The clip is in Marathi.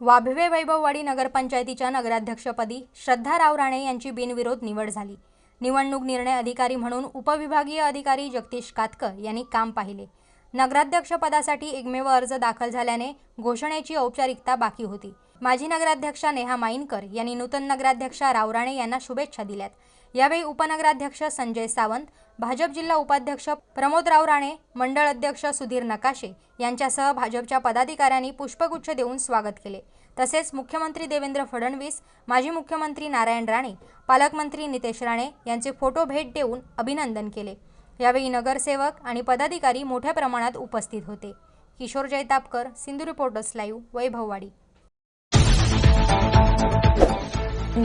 वाभवे वैभववाडी नगरपंचायतीच्या नगराध्यक्षपदी श्रद्धा राव राणे यांची बिनविरोध निवड झाली. निवडणूक निर्णय अधिकारी म्हणून उपविभागीय अधिकारी जगदीश कातकर यांनी काम पाहिले. नगराध्यक्षपदासाठी एकमेव अर्ज दाखल झाल्याने घोषणेची औपचारिकता बाकी होती. माजी नगराध्यक्षा नेहा माईनकर यांनी नूतन नगराध्यक्षा राव राणे यांना शुभेच्छा दिल्यात. यावेळी उपनगराध्यक्ष संजय सावंत भाजप जिल्हा उपाध्यक्ष प्रमोदराव राणे मंडळ अध्यक्ष सुधीर नकाशे यांच्यासह भाजपच्या पदाधिकाऱ्यांनी पुष्पगुच्छ देऊन स्वागत केले. तसेच मुख्यमंत्री देवेंद्र फडणवीस माजी मुख्यमंत्री नारायण राणे पालकमंत्री नितेश राणे यांचे फोटो भेट देऊन अभिनंदन केले. यावेळी नगरसेवक आणि पदाधिकारी मोठ्या प्रमाणात उपस्थित होते. Kishor Jaytapkar Sindhu reporters live Vaibhavwadi.